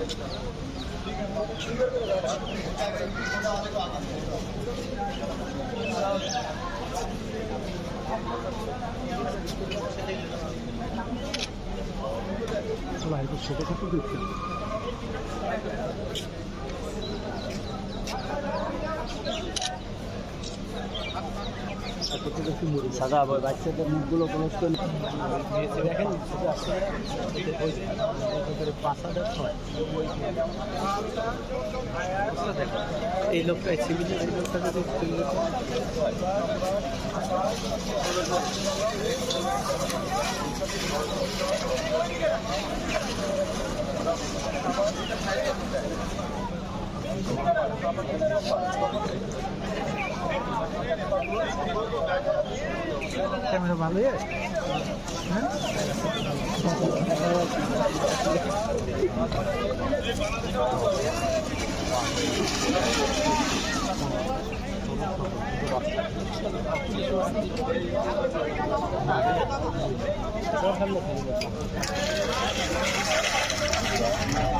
Camera আয় camera আয় সাদা বাচ্চাদের মুখগুলো ক্লোজ করে দেখেন হাজার ছয়। এই লোকটা সিভিল এই লোকটা যদি ওই যে বাচ্চা কোলে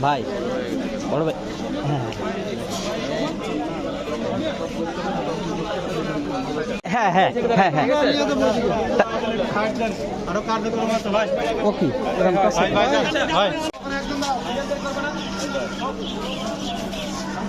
ভাই বড় ভাই। হ্যাঁ হ্যাঁ হ্যাঁ হ্যাঁ। আরও কার্যক্রম আছে ভাই ওকে ভাই এই তুমি এখানে আসো।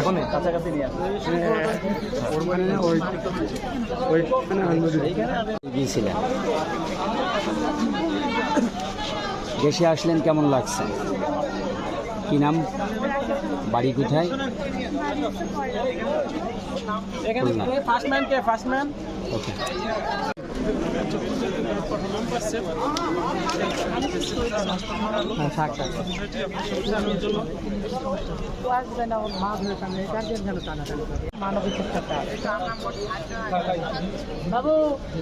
এখন কাছাকাছি নিয়ে গিয়েছিলেন দেশে আসলেন কেমন লাগছে? কি নাম? বাড়ি কোথায়? খুলনা। ফার্স্ট ম্যান কে ফার্স্ট ম্যান ওকে মানবিক বাবু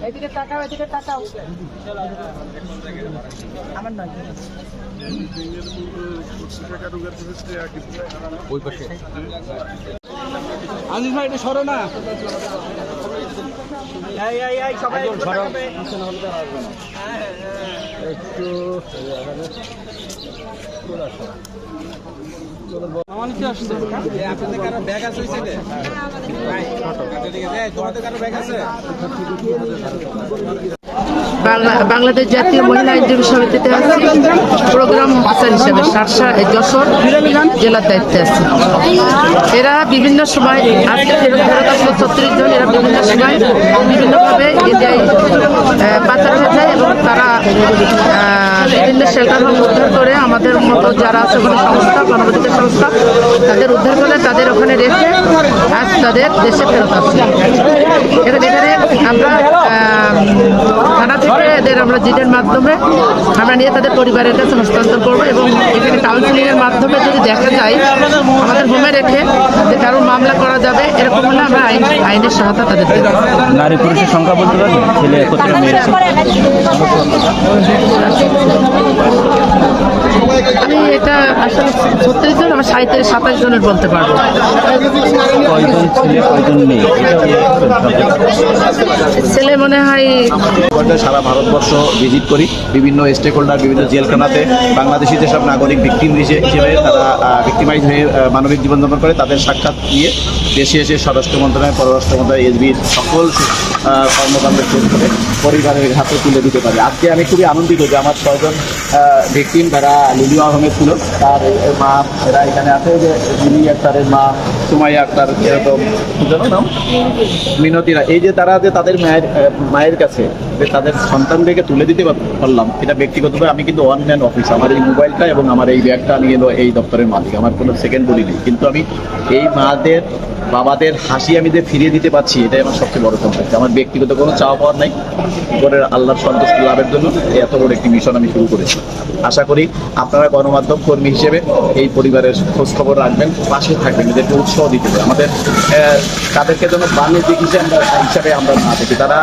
এদিকে তাকাও এদিকে তাকাও। আমার নয়। ওই পাশে। ভাই এটা সরো না এই এই এই সবাই একদম সরো। একটু আমার কি আসছে আপনাদের কারও ব্যাগ আছে? ওই সাইডে তোমাদের কারও ব্যাগ আছে? বাংলাদেশ জাতীয় মহিলা আইনজীবী সমিতিতে আছি। প্রোগ্রাম অফিসার হিসেবে সারসা যশোর জেলার দায়িত্বে আছে। এরা বিভিন্ন সময় আজকে ফেরত ফেরত আসলো ছত্রিশ জন। এরা বিভিন্ন সময় বিভিন্নভাবে আহ, পাচার হয়ে যায় এবং তারা বিভিন্ন শেল্টার হোম উদ্ধার করে আমাদের মতো যারা আছে কোনো সংস্থা মানবাধিকার সংস্থা তাদের উদ্ধার করে তাদের ওখানে রেখে আজ তাদের দেশে ফেরত আসছে এখানে আমরা আমরা জিডের মাধ্যমে আমরা নিয়ে তাদের পরিবারের কাছে হস্তান্তর করব এবং এখানে কাউন্সিলিংয়ের মাধ্যমে যদি দেখা যায় আমাদের হোমে রেখে যে কারও মামলা করা যাবে এরকম হলে আমরা আইন আইনের সহায়তা তাদের দেবো। নারী পুরুষের সংখ্যা বলতে পারবেন ছেলে কতটা মেয়ে আমি এটা আসলে সাতাশ জনের বলতে পারব। ছেলে মনে হয় সারা ভারতবর্ষ ভিজিট করি। বিভিন্ন স্টেক হোল্ডার বিভিন্ন জেলখানাতে বাংলাদেশি যেসব নাগরিক ভিকটিম হিসেবে তারা ভিক্টিমাইজ হয়ে মানবিক জীবনযাপন করে তাদের সাক্ষাৎ নিয়ে দেশে এসে স্বরাষ্ট্র মন্ত্রণালয় পররাষ্ট্র মন্ত্রণালয় এসবির সকল আহ, কর্মকাণ্ড শেষ করে পরিবারের হাতে তুলে দিতে পারি। আজকে আমি খুবই আনন্দিত যে আমার ছয়জন ভিকটিম তারা লুলু আহমেদ ছিল তার মা এরা এখানে আছে যে লিলি আক্তারের মা সুমাইয়া আক্তার এরকম যেন নাম, মিনতিরা। এই যে তারা যে তাদের মায়ের মায়ের কাছে যে তাদের সন্তানদেরকে তুলে দিতে পারলাম, এটা ব্যক্তিগতভাবে আমি কিন্তু ওয়ান ম্যান অফিস আমার এই মোবাইলটা এবং আমার এই ব্যাগটা নিয়ে এলো এই দপ্তরের মালিক, আমার কোনো সেকেন্ড বডি নেই। কিন্তু আমি এই মাদের, বাবাদের হাসি আমি যে ফিরিয়ে দিতে পারছি, এটাই আমার সবচেয়ে বড় সম্পত্তি আমার ব্যক্তিগত কোনো চাওয়া পাওয়ার নাই, উপরের আল্লাহর সন্তুষ্টি লাভের জন্য এত বড় একটি মিশন আমি শুরু করেছি। আশা করি আপনারা গণমাধ্যম কর্মী হিসেবে এই পরিবারের খোঁজ খবর রাখবেন, পাশে থাকবেন, এদেরকে উৎসাহ দিতে হবে। আমাদের তাদেরকে যেন বাণিজ্যিক আমরা, হিসাবে আমরা না দেখি তারা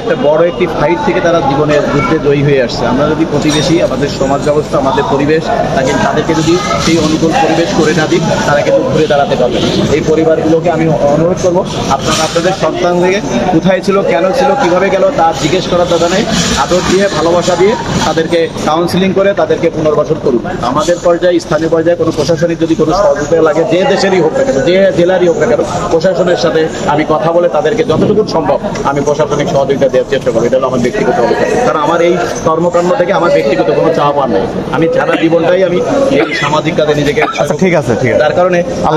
একটা বড় একটি ফাইট থেকে তারা জীবনের যুদ্ধে জয়ী হয়ে আসছে। আমরা যদি প্রতিবেশী, আমাদের সমাজ ব্যবস্থা, আমাদের পরিবেশ, তাকে, তাদেরকে যদি সেই অনুকূল পরিবেশ করে না দিই, তারা কিন্তু ঘুরে দাঁড়াতে পারবে এই পরিবারগুলোকে আমি অনুরোধ করব, আপনারা আপনাদের সন্তান থেকে কোথায় ছিল, কেন ছিল, কীভাবে গেল, তা জিজ্ঞেস করার দরকার নেই। আদর দিয়ে, ভালোবাসা দিয়ে তাদেরকে কাউন্সিলিং করে তাদেরকে পুনর্বাসন করুন। আমাদের পর্যায়ে, স্থানীয় পর্যায়ে কোনো প্রশাসনিক যদি কোনো সহযোগিতা লাগে যে দেশেরই হোক না কেন যে জেলারই হোক না কেন প্রশাসনের সাথে আমি কথা বলে তাদেরকে যতটুকু সম্ভব আমি প্রশাসনিক সহযোগিতা দেওয়ার চেষ্টা করব। এটা হলো আমার ব্যক্তিগত অবস্থা কারণ আমার এই কর্মকাণ্ড থেকে আমার ব্যক্তিগত কোনো চাপ পাওয়ার নেই। আমি সারা জীবনটাই আমি এই সামাজিক কাজে নিজেকে আচ্ছা ঠিক আছে ঠিক আছে। যার কারণে আর।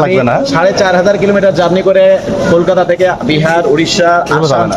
সাড়ে চার হাজার কিলোমিটার জার্নি করে কলকাতা থেকে বিহার উড়িষ্যা আসাম।